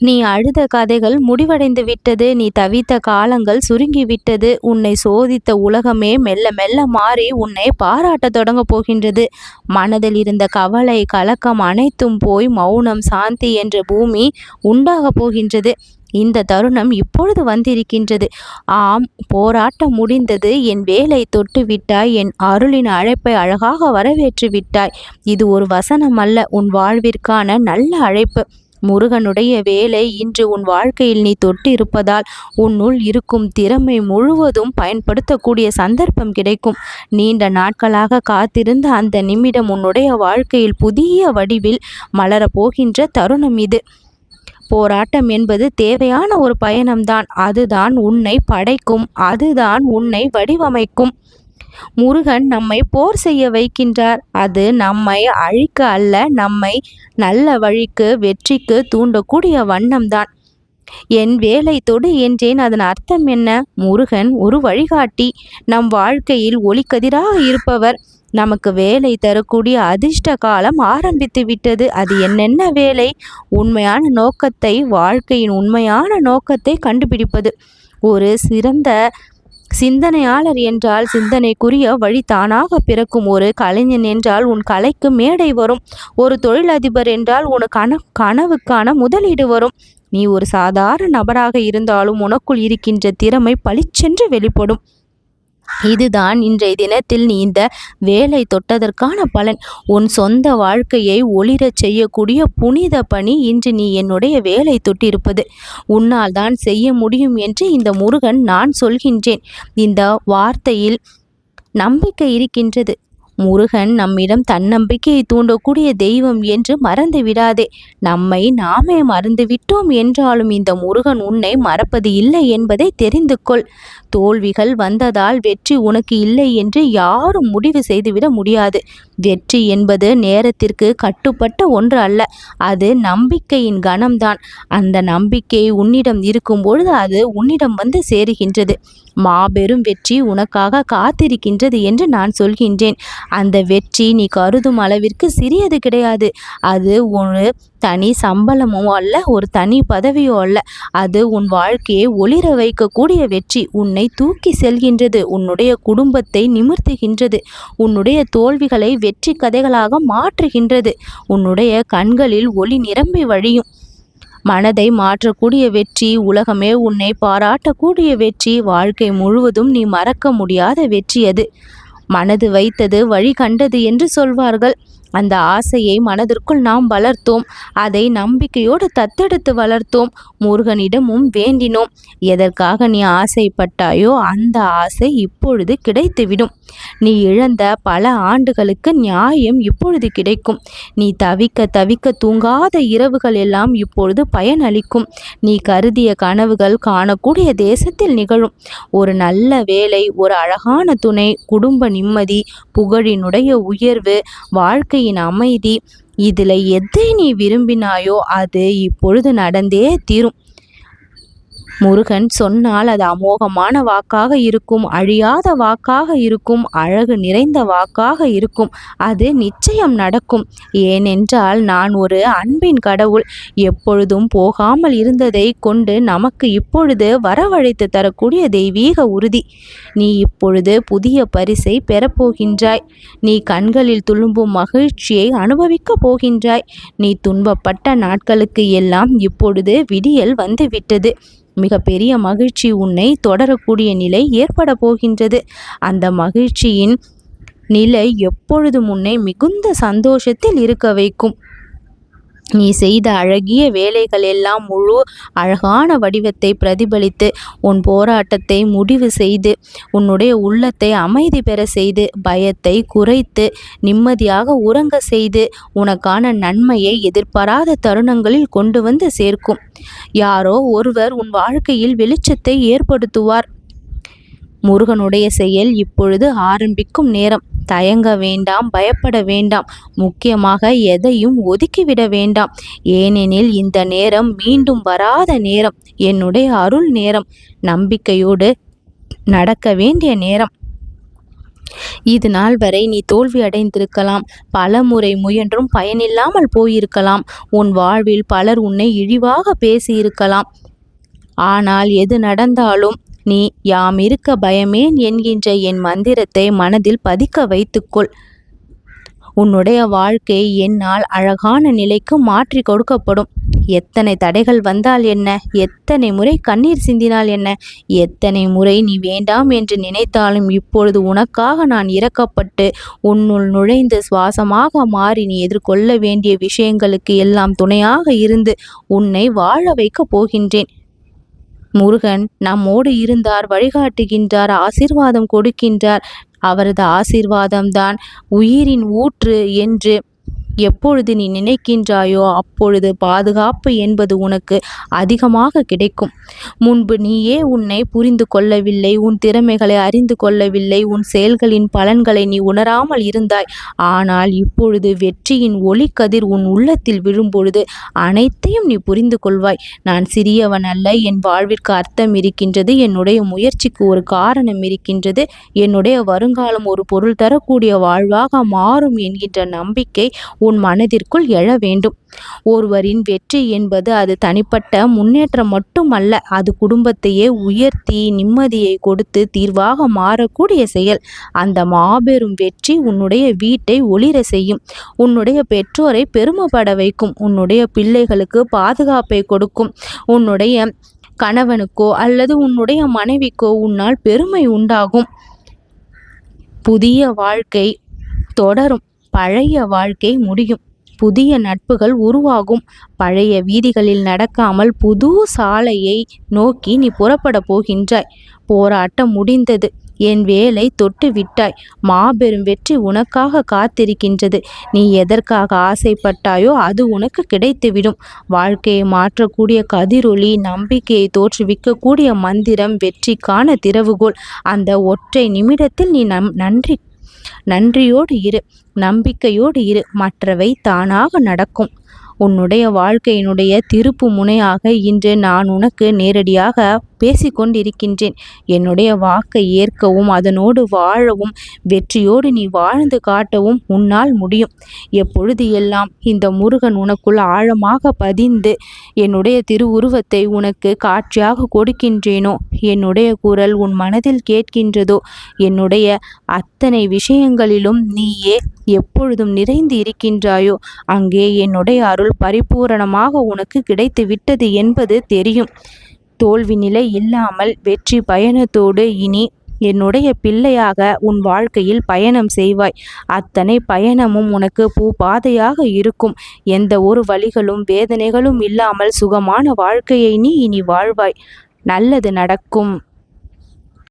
நீ அழுத கதைகள் முடிவடைந்து விட்டது நீ தவித்த காலங்கள் சுருங்கிவிட்டது உன்னை சோதித்த உலகமே மெல்ல மெல்ல மாறி உன்னை பாராட்ட தொடங்க போகின்றது. மனதில் இருந்த கவலை கலக்கம் அனைத்தும் போய் மௌனம் சாந்தி என்ற பூமி உண்டாக போகின்றது. இந்த தருணம் இப்பொழுது வந்திருக்கின்றது. ஆம் போராட்டம் முடிந்தது. என் வேலை தொட்டு விட்டாய் என் அருளின் அழைப்பை அழகாக வரவேற்று விட்டாய். இது ஒரு வசனம் அல்ல உன் வாழ்விற்கான நல்ல அழைப்பு. முருகனுடைய வேலை இன்று உன் வாழ்க்கையில் நீ தொட்டு இருப்பதால் உன்னுள் இருக்கும் திறமை முழுவதும் பயன்படுத்தக்கூடிய சந்தர்ப்பம் கிடைக்கும். நீண்ட நாட்களாக காத்திருந்த அந்த நிமிடம் உன்னுடைய வாழ்க்கையில் புதிய வடிவில் மலரப்போகின்ற தருணம் இது. போராட்டம் என்பது தேவையான ஒரு பயணம்தான். அதுதான் உன்னை படைக்கும். அதுதான் உன்னை வடிவமைக்கும். முருகன் நம்மை போர் செய்ய வைக்கின்றார். அது நம்மை அழிக்க அல்ல நம்மை நல்ல வழிக்கு வெற்றிக்கு தூண்டக்கூடிய வண்ணம்தான். என் வேலை தொடு என்றேன் அதன் அர்த்தம் என்ன? முருகன் ஒரு வழிகாட்டி. நம் வாழ்க்கையில் ஒளிக்கதிராக இருப்பவர். நமக்கு வேலை தரக்கூடிய அதிர்ஷ்ட காலம் ஆரம்பித்து விட்டது. அது என்னென்ன வேலை? உண்மையான நோக்கத்தை வாழ்க்கையின் உண்மையான நோக்கத்தை கண்டுபிடிப்பது. ஒரு சிறந்த சிந்தனையாளர் என்றால் சிந்தனைக்குரிய வழி தானாக பிறக்கும். ஒரு கலைஞன் என்றால் உன் கலைக்கு மேடை வரும். ஒரு தொழிலதிபர் என்றால் உன் கன கனவுக்கான முதலீடு வரும். நீ ஒரு சாதாரண நபராக இருந்தாலும் உனக்குள் இருக்கின்ற திறமை பளிச்சென்று வெளிப்படும். இதுதான் இன்றைய தினத்தில் நீ இந்த வேலை தொட்டதற்கான பலன். உன் சொந்த வாழ்க்கையை ஒளிரச் செய்யக்கூடிய புனித பணி இன்று நீ என்னுடைய வேலை தொட்டிருப்பது. உன்னால் தான் செய்ய முடியும் என்று இந்த முருகன் நான் சொல்கின்றேன். இந்த வார்த்தையில் நம்பிக்கை இருக்கின்றது. முருகன் நம்மிடம் தன்னம்பிக்கையை தூண்டக்கூடிய தெய்வம் என்று மறந்து விடாதே. நம்மை நாமே மறந்து விட்டோம் என்றாலும் இந்த முருகன் உன்னை மறப்பது இல்லை என்பதை தெரிந்து கொள். தோல்விகள் வந்ததால் வெற்றி உனக்கு இல்லை என்று யாரும் முடிவு செய்துவிட முடியாது. வெற்றி என்பது நேரத்திற்கு கட்டுப்பட்ட ஒன்று அல்ல அது நம்பிக்கையின் கணம்தான் அந்த நம்பிக்கை உன்னிடம் இருக்கும் பொழுது அது உன்னிடம் வந்து சேருகின்றது. மாபெரும் வெற்றி உனக்காக காத்திருக்கின்றது என்று நான் சொல்கின்றேன். அந்த வெற்றி நீ கருதும் அளவிற்கு சிறியது கிடையாது. அது ஒரு தனி சம்பளமோ அல்ல ஒரு தனி பதவியோ அல்ல. அது உன் வாழ்க்கையை ஒளிர வைக்கக்கூடிய வெற்றி. உன்னை தூக்கி செல்கின்றது உன்னுடைய குடும்பத்தை நிமிர்த்துகின்றது உன்னுடைய தோல்விகளை வெற்றி கதைகளாக மாற்றுகின்றது. உன்னுடைய கண்களில் ஒளி நிரம்பி வழியும். மனதை மாற்றக்கூடிய வெற்றி உலகமே உன்னை பாராட்டக்கூடிய வெற்றி வாழ்க்கை முழுவதும் நீ மறக்க முடியாத வெற்றி அது. மனது வைத்தது வழி கண்டது என்று சொல்வார்கள். அந்த ஆசையை மனதிற்குள் நாம் வளர்த்தோம். அதை நம்பிக்கையோடு தத்தெடுத்து வளர்த்தோம். முருகனிடமும் வேண்டினோம். எதற்காக நீ ஆசைப்பட்டாயோ அந்த ஆசை இப்பொழுது கிடைத்துவிடும். நீ இழந்த பல ஆண்டுகளுக்கு நியாயம் இப்பொழுது கிடைக்கும். நீ தவிக்க தவிக்க தூங்காத இரவுகள் எல்லாம் இப்பொழுது பயனளிக்கும். நீ கருதிய கனவுகள் காணக்கூடிய தேசத்தில் நிகழும். ஒரு நல்ல வேலை ஒரு அழகான துணை குடும்ப நிம்மதி புகழினுடைய உயர்வு வாழ்க்கை வாழ்க்கையின் அமைதி. இதில் எதை நீ விரும்பினாயோ அது இப்பொழுது நடந்தே தீரும். முருகன் சொன்னால் அது அமோகமான வாக்காக இருக்கும் அழியாத வாக்காக இருக்கும் அழகு நிறைந்த வாக்காக இருக்கும் அது நிச்சயம் நடக்கும். ஏனென்றால் நான் ஒரு அன்பின் கடவுள் எப்பொழுதும் போகாமல் இருந்ததை கொண்டு நமக்கு இப்பொழுது வரவழைத்து தரக்கூடிய தெய்வீக உறுதி. நீ இப்பொழுது புதிய பரிசை பெறப்போகின்றாய். நீ கண்களில் துளும்பும் மகிழ்ச்சியை அனுபவிக்கப் போகின்றாய். நீ துன்பப்பட்ட நாட்களுக்கு எல்லாம் இப்பொழுது விடியல் வந்துவிட்டது. மிகப்பெரிய மகிழ்ச்சி உன்னை தொடரக்கூடிய நிலை ஏற்பட போகின்றது. அந்த மகிழ்ச்சியின் நிலை எப்பொழுதும் உன்னை மிகுந்த சந்தோஷத்தில் இருக்க வைக்கும். நீ செய்த அழகிய வேலைகள் எல்லாம் முழு அழகான வடிவத்தை பிரதிபலித்து உன் போராட்டத்தை முடிவு செய்து உன்னுடைய உள்ளத்தை அமைதி பெற செய்து பயத்தை குறைத்து நிம்மதியாக உறங்க செய்து உனக்கான நன்மையை எதிர்பாராத தருணங்களில் கொண்டு வந்து சேர்க்கும். யாரோ ஒருவர் உன் வாழ்க்கையில் வெளிச்சத்தை ஏற்படுத்துவார். முருகனுடைய செயல் இப்பொழுது ஆரம்பிக்கும் நேரம். தயங்க வேண்டாம் பயப்பட வேண்டாம். முக்கியமாக எதையும் ஒதுக்கிவிட வேண்டாம். ஏனெனில் இந்த நேரம் மீண்டும் வராத நேரம். என்னுடைய அருள் நேரம். நம்பிக்கையோடு நடக்க வேண்டிய நேரம். இது நாள் வரை நீ தோல்வி அடைந்திருக்கலாம். பல முறை முயன்றும் பயனில்லாமல் போயிருக்கலாம். உன் வாழ்வில் பலர் உன்னை இழிவாக பேசியிருக்கலாம். ஆனால் எது நடந்தாலும் நீ யாம் இருக்க பயமேன் என்கின்ற என் மந்திரத்தை மனதில் பதிக்க வைத்துக்கொள். உன்னுடைய வாழ்க்கை என்னால் அழகான நிலைக்கு மாற்றி கொடுக்கப்படும். எத்தனை தடைகள் வந்தால் என்ன? எத்தனை முறை கண்ணீர் சிந்தினால் என்ன? எத்தனை முறை நீ வேண்டாம் என்று நினைத்தாலும் இப்பொழுது உனக்காக நான் இறக்கப்பட்டு உன்னுள் நுழைந்து சுவாசமாக மாறி நீ எதிர்கொள்ள வேண்டிய விஷயங்களுக்கு எல்லாம் துணையாக இருந்து உன்னை வாழ வைக்கப் போகின்றேன். முருகன் நம்மோடு இருந்தார் வழிகாட்டுகின்றார் ஆசிர்வாதம் கொடுக்கின்றார். அவரது ஆசிர்வாதம்தான் உயிரின் ஊற்று என்று எப்பொழுது நீ நினைக்கின்றாயோ அப்பொழுது பாதுகாப்பு என்பது உனக்கு அதிகமாக கிடைக்கும். முன்பு நீயே உன்னை புரிந்து கொள்ளவில்லை உன் திறமைகளை அறிந்து கொள்ளவில்லை உன் செயல்களின் பலன்களை நீ உணராமல் இருந்தாய். ஆனால் இப்பொழுது வெற்றியின் ஒளிக்கதிர் உன் உள்ளத்தில் விழும்பொழுது அனைத்தையும் நீ புரிந்து கொள்வாய். நான் சிறியவன் அல்ல என் வாழ்விற்கு அர்த்தம் இருக்கின்றது என்னுடைய முயற்சிக்கு ஒரு காரணம் இருக்கின்றது என்னுடைய வருங்காலம் ஒரு பொருள் தரக்கூடிய வாழ்வாக மாறும் என்கின்ற நம்பிக்கை உன் மனதிற்குள் எழ வேண்டும். ஒருவரின் வெற்றி என்பது அது தனிப்பட்ட முன்னேற்றம் மட்டுமல்ல அது குடும்பத்தையே உயர்த்தி நிம்மதியை கொடுத்து தீர்வாக மாறக்கூடிய செயல். அந்த மாபெரும் வெற்றி உன்னுடைய வீட்டை ஒளிர செய்யும். உன்னுடைய பெற்றோரை பெருமைப்பட வைக்கும். உன்னுடைய பிள்ளைகளுக்கு பாதுகாப்பை கொடுக்கும். உன்னுடைய கணவனுக்கோ அல்லது உன்னுடைய மனைவிக்கோ உன்னால் பெருமை உண்டாகும். புதிய வாழ்க்கை தொடரும். பழைய வாழ்க்கை முடியும். புதிய நட்புகள் உருவாகும். பழைய வீதிகளில் நடக்காமல் புது சாலையை நோக்கி நீ புறப்பட போகின்றாய். போராட்டம் முடிந்தது. என் வேலை தொட்டு விட்டாய். மாபெரும் வெற்றி உனக்காக காத்திருக்கின்றது. நீ எதற்காக ஆசைப்பட்டாயோ அது உனக்கு கிடைத்துவிடும். வாழ்க்கையை மாற்றக்கூடிய கதிரொளி நம்பிக்கையை தோற்றுவிக்கக்கூடிய மந்திரம் வெற்றிக்கான திறவுகோல் அந்த ஒற்றை நிமிடத்தில் நீ நம் நன்றி நன்றியோடு இரு நம்பிக்கையோடு இரு மற்றவை தானாக நடக்கும். உன்னுடைய வாழ்க்கையினுடைய திருப்பு முனையாக இன்று நான் உனக்கு நேரடியாக பேசிக்கொண்டிருக்கின்றேன். என்னுடைய வாக்கை ஏற்கவும் அதனோடு வாழவும் வெற்றியோடு நீ வாழ்ந்து காட்டவும் உன்னால் முடியும். எப்பொழுது எல்லாம் இந்த முருகன் உனக்குள் ஆழமாக பதிந்து என்னுடைய திருவுருவத்தை உனக்கு காட்சியாக கொடுக்கின்றேனோ? என்னுடைய குரல் உன் மனதில் கேட்கின்றதோ? என்னுடைய அத்தனை விஷயங்களிலும் நீயே எப்பொழுதும் நிறைந்து இருக்கின்றாயோ? அங்கே என்னுடைய அருள் பரிபூரணமாக உனக்கு கிடைத்து விட்டது என்பது தெரியும். தோல்வி நிலை இல்லாமல் வெற்றி பயணத்தோடு இனி என்னுடைய பிள்ளையாக உன் வாழ்க்கையில் பயணம் செய்வாய். அத்தனை பயணமும் உனக்கு பூ பாதையாக இருக்கும். எந்த ஒரு வழிகளும் வேதனைகளும் இல்லாமல் சுகமான வாழ்க்கையை நீ இனி வாழ்வாய். நல்லது நடக்கும்.